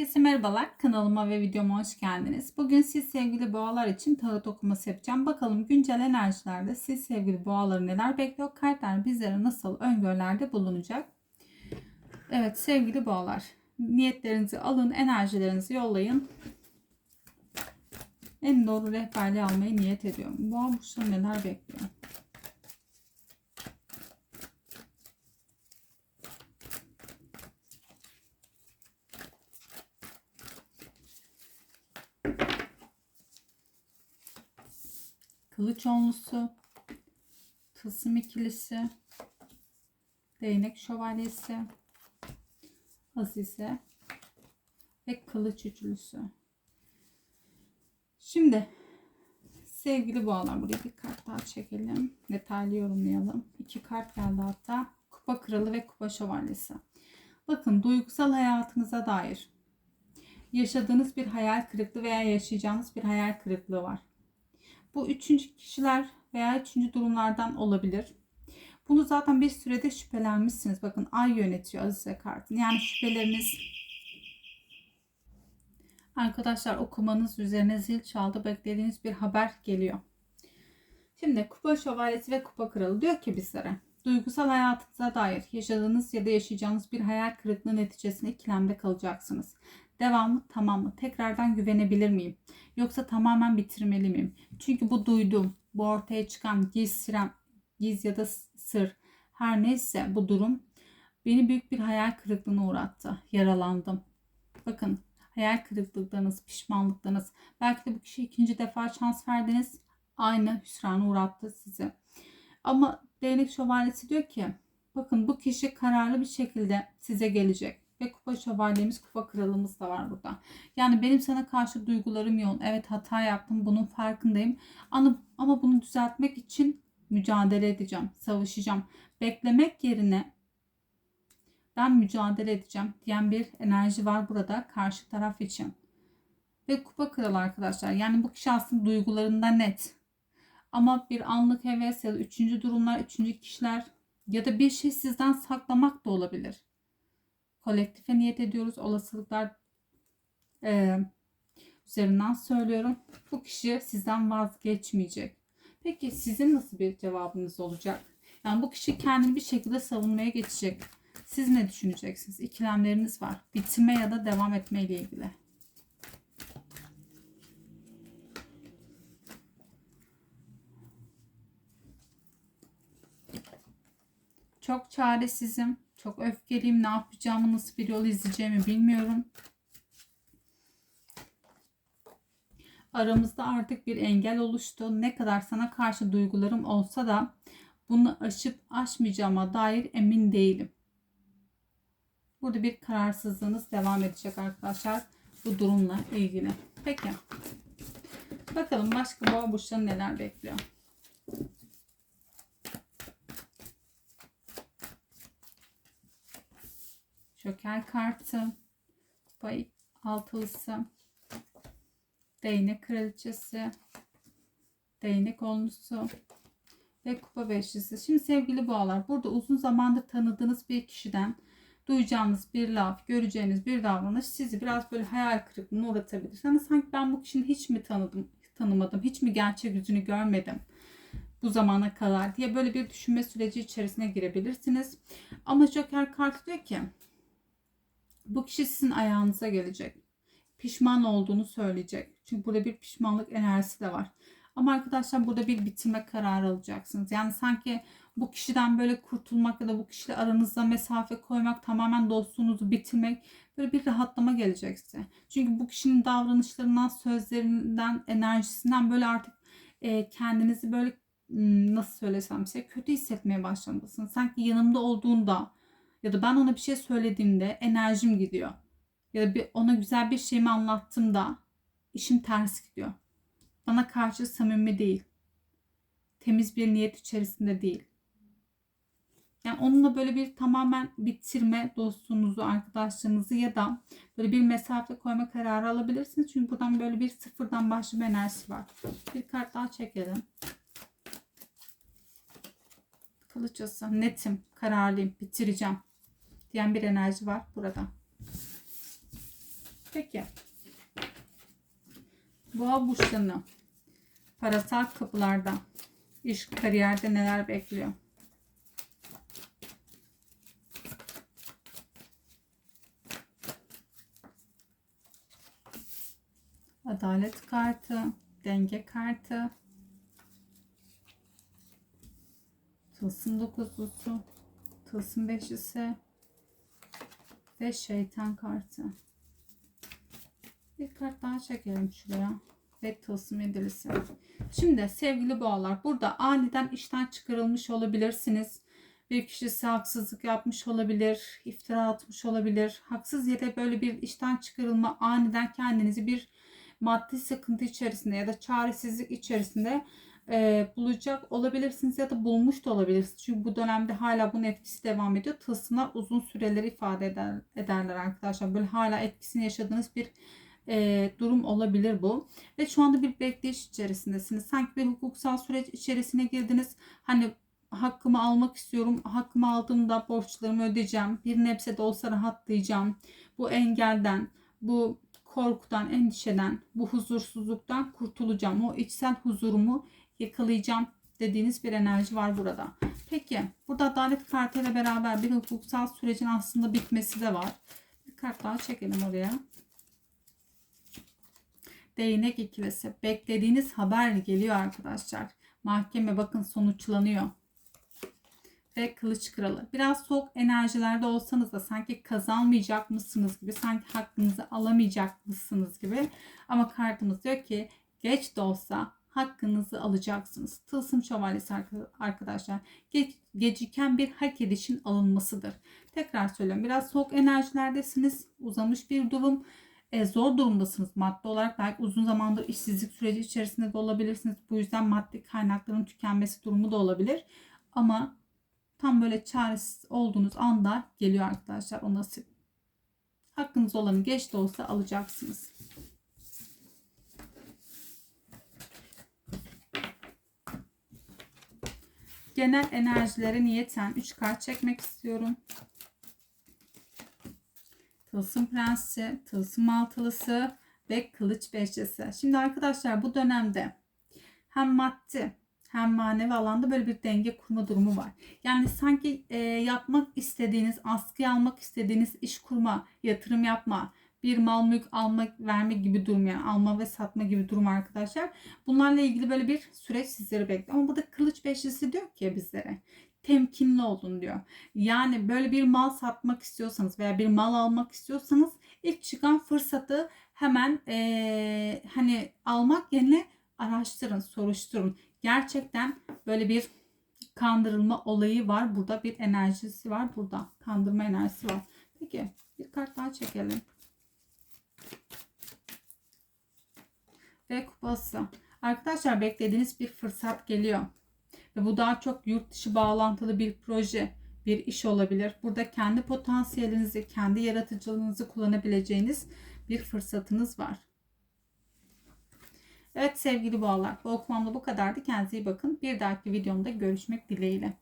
Herkese merhabalar. Kanalıma ve videoma hoş geldiniz. Bugün siz sevgili boğalar için tarot okuması yapacağım. Bakalım güncel enerjilerde siz sevgili boğaları neler bekliyor? Kartlar bizlere nasıl öngörülerde bulunacak? Evet sevgili boğalar. Niyetlerinizi alın, enerjilerinizi yollayın. En doğru rehberliği almayı niyet ediyorum. Boğa burçları neler bekliyor? Kılıç onlusu, tılsım ikilisi, değnek şövalyesi, azize ve kılıç üçlüsü. Şimdi sevgili boğalar buraya bir kart daha çekelim. Detaylı yorumlayalım. İki kart geldi hatta. Kupa kralı ve kupa şövalyesi. Bakın duygusal hayatınıza dair yaşadığınız bir hayal kırıklığı veya yaşayacağınız bir hayal kırıklığı var. Bu üçüncü kişiler veya üçüncü durumlardan olabilir. Bunu zaten bir sürede şüphelenmişsiniz. Bakın ay yönetiyor Azize kartını. Yani şüpheleriniz Arkadaşlar okumanız üzerine zil çaldı. Beklediğiniz bir haber geliyor. Şimdi kupa şövalyesi ve kupa kralı diyor ki bizlere. Duygusal hayatınıza dair yaşadığınız ya da yaşayacağınız bir hayal kırıklığı neticesinde ikilemde kalacaksınız. Devamlı tamam mı? Tekrardan güvenebilir miyim? Yoksa tamamen bitirmeli miyim? Çünkü bu duyduğum, bu ortaya çıkan giz, siren, giz ya da sır her neyse bu durum beni büyük bir hayal kırıklığına uğrattı. Yaralandım. Bakın hayal kırıklıklarınız, pişmanlıklarınız. Belki de bu kişi ikinci defa şans verdiniz. Aynı hüsrana uğrattı sizi. Ama değnek şövalyesi diyor ki bakın bu kişi kararlı bir şekilde size gelecek. Ve kupa şövalyemiz, kupa kralımız da var burada. Yani benim sana karşı duygularım yoğun. Evet hata yaptım. Bunun farkındayım. Ama, ama bunu düzeltmek için mücadele edeceğim. Savaşacağım. Beklemek yerine ben mücadele edeceğim diyen bir enerji var burada karşı taraf için. Ve kupa kralı arkadaşlar. Yani bu kişi aslında duygularında net. Ama bir anlık heves ya da üçüncü durumlar, üçüncü kişiler ya da bir şey sizden saklamak da olabilir. Kolektife niyet ediyoruz. Olasılıklar e, üzerinden söylüyorum. Bu kişi sizden vazgeçmeyecek. Peki sizin nasıl bir cevabınız olacak? Yani bu kişi kendini bir şekilde savunmaya geçecek. Siz ne düşüneceksiniz? İkilemleriniz var. Bitirme ya da devam etme ile ilgili. Çok çaresizim. Çok öfkeliyim. Ne yapacağımı, nasıl bir yol izleyeceğimi bilmiyorum. Aramızda artık bir engel oluştu. Ne kadar sana karşı duygularım olsa da bunu aşıp aşmayacağıma dair emin değilim. Burada bir kararsızlığınız devam edecek arkadaşlar bu durumla ilgili. Peki. Bakalım başka boğa burçları neler bekliyor. Joker kartı. Kupa altılısı. Değnek kraliçesi. Değnek onlusu. Ve kupa beşlisi. Şimdi sevgili boğalar burada uzun zamandır tanıdığınız bir kişiden duyacağınız bir laf, göreceğiniz bir davranış sizi biraz böyle hayal kırıklığına uğratabilir. Yani sanki ben bu kişinin hiç mi tanıdım, tanımadım, hiç mi gerçek yüzünü görmedim bu zamana kadar diye böyle bir düşünme süreci içerisine girebilirsiniz. Ama Joker kartı diyor ki bu kişi sizin ayağınıza gelecek. Pişman olduğunu söyleyecek. Çünkü burada bir pişmanlık enerjisi de var. Ama arkadaşlar burada bir bitirme kararı alacaksınız. Yani sanki bu kişiden böyle kurtulmak ya da bu kişiyle aranızda mesafe koymak, tamamen dostluğunuzu bitirmek böyle bir rahatlama gelecek size. Çünkü bu kişinin davranışlarından, sözlerinden, enerjisinden böyle artık e, kendinizi böyle nasıl söylesem size kötü hissetmeye başlamalısınız. Sanki yanımda olduğunda ya da ben ona bir şey söylediğimde enerjim gidiyor. Ya da bir, ona güzel bir şeyimi anlattığımda işim ters gidiyor. Bana karşı samimi değil. Temiz bir niyet içerisinde değil. Yani onunla böyle bir tamamen bitirme dostluğunuzu, arkadaşlarınızı ya da böyle bir mesafe koyma kararı alabilirsiniz. Çünkü buradan böyle bir sıfırdan başlama enerjisi var. Bir kart daha çekelim. Kılıçası, netim, kararlıyım, bitireceğim diyen bir enerji var burada. Peki. Boğa burçlarını parasal kapılarda, iş kariyerde neler bekliyor? Adalet kartı, denge kartı, tılsım dokuzlusu, tılsım beşlisi ve şeytan kartı. Bir kart daha çekelim şuraya. Ve tılsım yedilisi. Şimdi sevgili boğalar burada aniden işten çıkarılmış olabilirsiniz. Bir kişi size haksızlık yapmış olabilir, iftira atmış olabilir. Haksız yere böyle bir işten çıkarılma aniden kendinizi bir maddi sıkıntı içerisinde ya da çaresizlik içerisinde e, bulacak olabilirsiniz ya da bulmuş da olabilirsiniz. Çünkü bu dönemde hala bunun etkisi devam ediyor. Tılsımlar uzun süreleri ifade eder, ederler arkadaşlar. Böyle hala etkisini yaşadığınız bir e, durum olabilir bu. Ve şu anda bir bekleyiş içerisindesiniz. Sanki bir hukuksal süreç içerisine girdiniz. Hani hakkımı almak istiyorum. Hakkımı aldığımda borçlarımı ödeyeceğim. Bir nebze de olsa rahatlayacağım. Bu engelden, bu korkudan, endişeden, bu huzursuzluktan kurtulacağım. O içsel huzurumu yakalayacağım dediğiniz bir enerji var burada. Peki burada adalet kartıyla beraber bir hukuksal sürecin aslında bitmesi de var. Bir kart daha çekelim oraya. Değnek ikilisi. Beklediğiniz haber geliyor arkadaşlar. Mahkeme bakın sonuçlanıyor. Ve kılıç kralı. Biraz soğuk enerjilerde olsanız da sanki kazanmayacak mısınız gibi, sanki hakkınızı alamayacak mısınız gibi. Ama kartımız diyor ki geç de olsa hakkınızı alacaksınız. Tılsım şövalyesi arkadaşlar. Geç, geciken bir hak edişin alınmasıdır. Tekrar söylüyorum. Biraz soğuk enerjilerdesiniz. Uzamış bir durum. E, zor durumdasınız maddi olarak. Belki uzun zamandır işsizlik süreci içerisinde de olabilirsiniz. Bu yüzden maddi kaynakların tükenmesi durumu da olabilir. Ama tam böyle çaresiz olduğunuz anda geliyor arkadaşlar o nasip. Hakkınız olanı geç de olsa alacaksınız. Genel enerjilere niyeten 3 kart çekmek istiyorum. Tılsım Prensi, Tılsım Altılısı ve Kılıç Beşlisi. Şimdi arkadaşlar bu dönemde hem maddi hem manevi alanda böyle bir denge kurma durumu var. Yani sanki e, yapmak istediğiniz, askıya almak istediğiniz iş kurma, yatırım yapma, bir mal mülk alma verme gibi durum yani alma ve satma gibi durum arkadaşlar. Bunlarla ilgili böyle bir süreç sizleri bekliyor. Ama burada kılıç beşlisi diyor ki bizlere temkinli olun diyor. Yani böyle bir mal satmak istiyorsanız veya bir mal almak istiyorsanız ilk çıkan fırsatı hemen ee, hani almak yerine araştırın, soruşturun. Gerçekten böyle bir kandırılma olayı var. Burada bir enerjisi var. Burada kandırma enerjisi var. Peki bir kart daha çekelim. Ve kupası. Arkadaşlar beklediğiniz bir fırsat geliyor. Ve bu daha çok yurt dışı bağlantılı bir proje, bir iş olabilir. Burada kendi potansiyelinizi, kendi yaratıcılığınızı kullanabileceğiniz bir fırsatınız var. Evet sevgili boğalar bu okumamda bu kadardı. Kendinize iyi bakın. Bir dahaki videomda görüşmek dileğiyle.